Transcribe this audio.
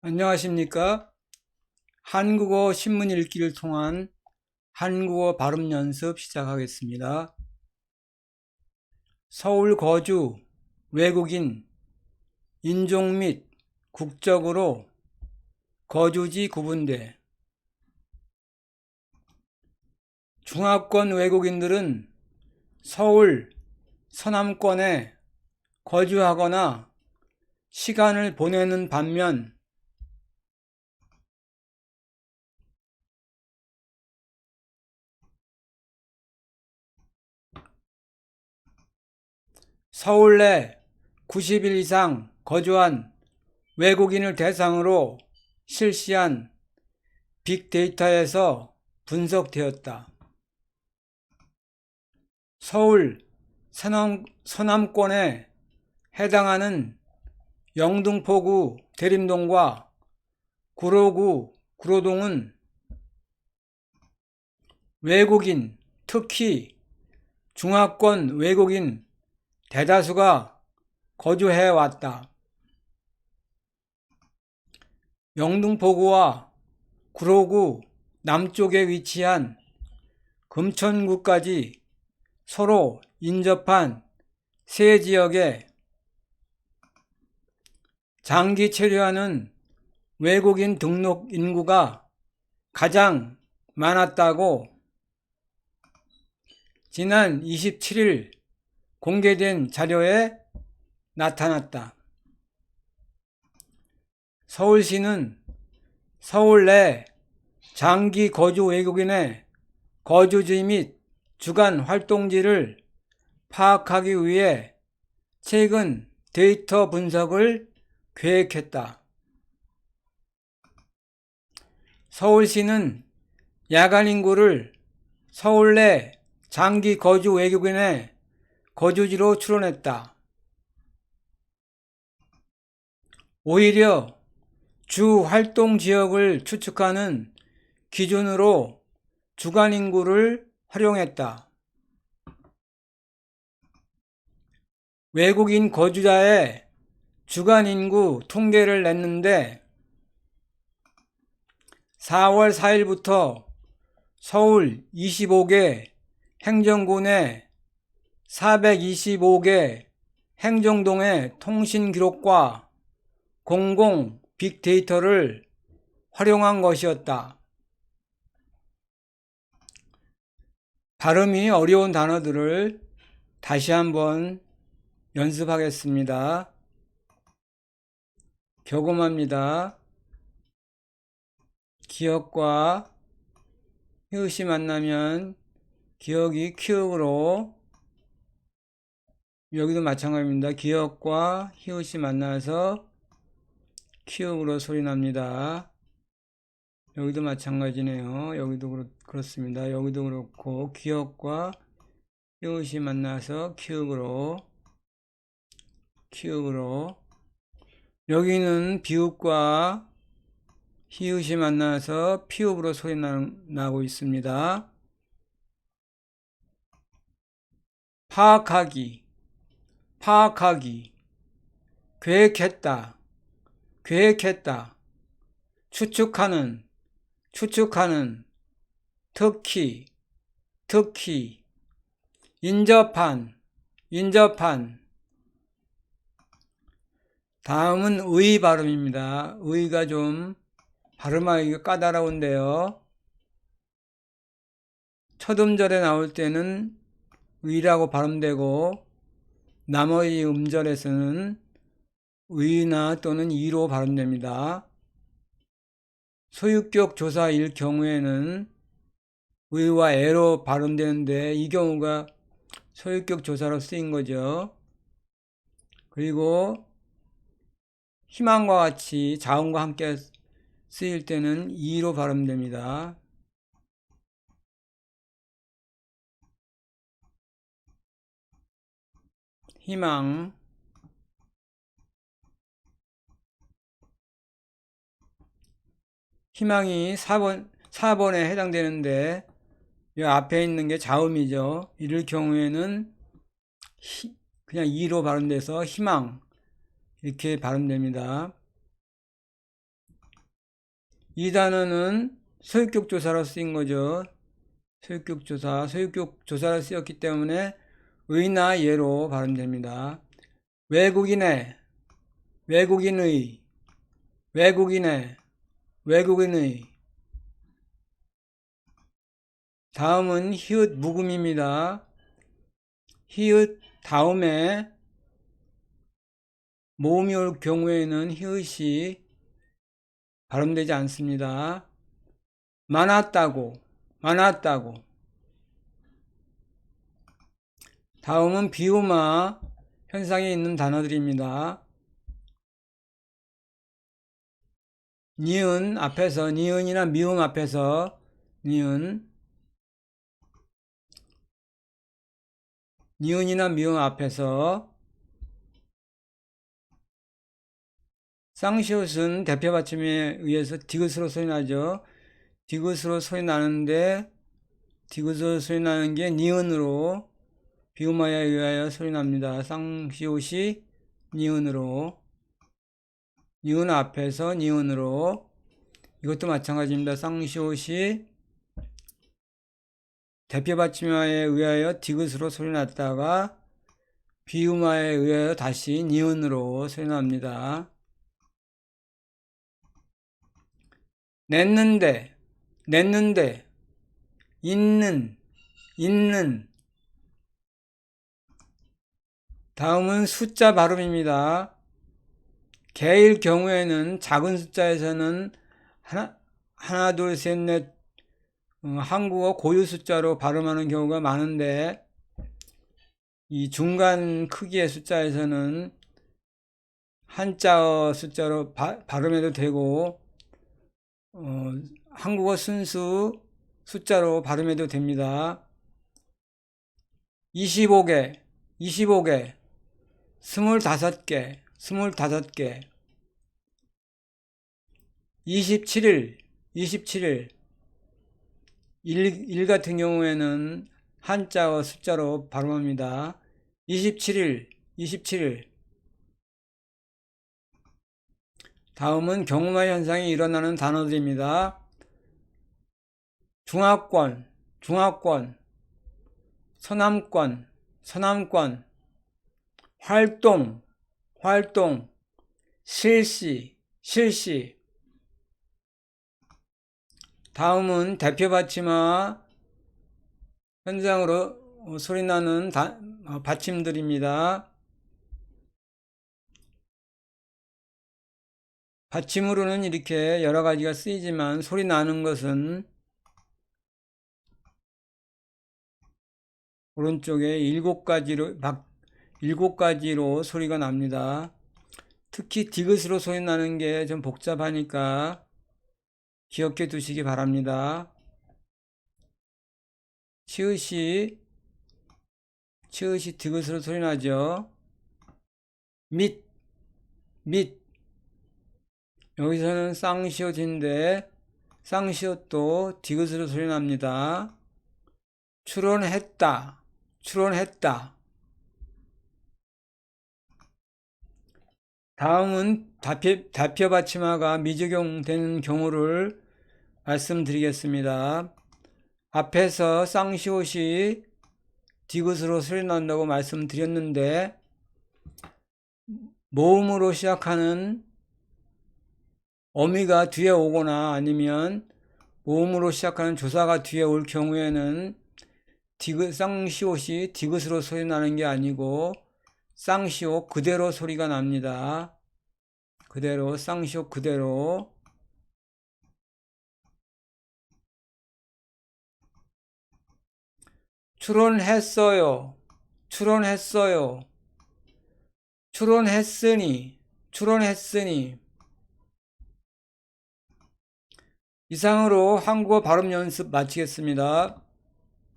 안녕하십니까? 한국어 신문 읽기를 통한 한국어 발음 연습 시작하겠습니다. 서울 거주, 외국인, 인종 및 국적으로 거주지 구분대. 중화권 외국인들은 서울, 서남권에 거주하거나 시간을 보내는 반면 서울 내 90일 이상 거주한 외국인을 대상으로 실시한 빅데이터에서 분석되었다. 서울 서남, 서남권에 해당하는 영등포구 대림동과 구로구 구로동은 외국인, 특히 중화권 외국인 대다수가 거주해 왔다. 영등포구와 구로구 남쪽에 위치한 금천구까지 서로 인접한 세 지역에 장기 체류하는 외국인 등록 인구가 가장 많았다고 지난 27일 공개된 자료에 나타났다. 서울시는 서울 내 장기 거주 외국인의 거주지 및 주간 활동지를 파악하기 위해 최근 데이터 분석을 계획했다. 서울시는 야간 인구를 서울 내 장기 거주 외국인의 거주지로 추론했다. 오히려 주 활동 지역을 추측하는 기준으로 주간 인구를 활용했다. 외국인 거주자의 주간 인구 통계를 냈는데 4월 4일부터 서울 25개 행정군의 425개 행정동의 통신 기록과 공공 빅데이터를 활용한 것이었다. 발음이 어려운 단어들을 다시 한번 연습하겠습니다. 교금합니다. 기억과 히읗이 만나면 기억이 키읔으로 여기도 마찬가지입니다. 기역과 히읗이 만나서 키읔으로 소리 납니다. 여기도 마찬가지네요. 여기도 그렇, 그렇습니다. 여기도 그렇고 기역과 히읗이 만나서 키읔으로 키읔으로 여기는 비읍과 히읗이 만나서 피읍으로 소리 나, 나고 있습니다. 파악하기 파악하기, 계획했다, 계획했다, 추측하는, 추측하는, 특히, 특히, 인접한, 인접한. 다음은 의 발음입니다. 의가 좀 발음하기가 까다로운데요. 첫 음절에 나올 때는 의라고 발음되고 나머지 음절에서는 의나 또는 이로 발음됩니다. 소유격 조사일 경우에는 의와 애로 발음되는데 이 경우가 소유격 조사로 쓰인 거죠. 그리고 희망과 같이 자음과 함께 쓰일 때는 이로 발음됩니다. 희망 희망이 4번, 4번에 해당되는데 이 앞에 있는 게 자음이죠. 이럴 경우에는 히, 그냥 2로 발음돼서 희망 이렇게 발음됩니다. 이 단어는 소유격 조사로 쓰인 거죠. 소유격 조사, 소유격 조사로 쓰였기 때문에 의나 예로 발음됩니다. 외국인의, 외국인의, 외국인의, 외국인의. 다음은 히읗 묵음입니다. 히읗 다음에 모음이 올 경우에는 히읗이 발음되지 않습니다. 많았다고, 많았다고. 다음은 비우마 현상에 있는 단어들입니다. 니은 앞에서, 니은이나 미음 앞에서, 니은, 니은이나 미음 앞에서 쌍시옷은 대표 받침에 의해서 디귿으로 소리 나죠. 디귿으로 소리 나는데 디귿으로 소리 나는 게 니은으로 비음화에 의하여 소리 납니다. 쌍시옷이 니은으로 니은 앞에서 니은으로 이것도 마찬가지입니다. 쌍시옷이 대표 받침화에 의하여 디귿으로 소리 났다가 비음화에 의하여 다시 니은으로 소리 납니다. 냈는데, 냈는데, 있는, 있는. 다음은 숫자 발음입니다. 개일 경우에는 작은 숫자에서는 하나, 하나, 둘, 셋, 넷, 어, 한국어 고유 숫자로 발음하는 경우가 많은데, 이 중간 크기의 숫자에서는 한자어 숫자로 바, 발음해도 되고, 어, 한국어 순수 숫자로 발음해도 됩니다. 25개, 25개, 25개, 25개, 27일, 27일, 일, 일 같은 경우에는 한자어 숫자로 발음합니다. 27일, 27일. 다음은 경음화 현상이 일어나는 단어들입니다. 중화권, 중화권, 서남권, 서남권, 활동, 활동, 실시, 실시. 다음은 대표 받침화 현상으로 소리나는 어, 받침들입니다. 받침으로는 이렇게 여러 가지가 쓰이지만 소리 나는 것은 오른쪽에 일곱 가지로 일곱 가지로 소리가 납니다. 특히 디귿으로 소리 나는 게 좀 복잡하니까 기억해 두시기 바랍니다. 치읓이 치읓이 디귿으로 소리 나죠. 밑, 밑, 여기서는 쌍시옷인데 쌍시옷도 디귿으로 소리 납니다. 출원했다. 출원했다. 다음은 다표, 다표 받침화가 미적용되는 경우를 말씀드리겠습니다. 앞에서 쌍시옷이 디귿으로 소리 난다고 말씀드렸는데 모음으로 시작하는 어미가 뒤에 오거나 아니면 모음으로 시작하는 조사가 뒤에 올 경우에는 디귿, 쌍시옷이 디귿으로 소리 나는 게 아니고 쌍시옷 그대로 소리가 납니다. 그대로 쌍시옷 그대로 출원했어요. 출원했어요. 출원했으니 출원했으니 이상으로 한국어 발음 연습 마치겠습니다.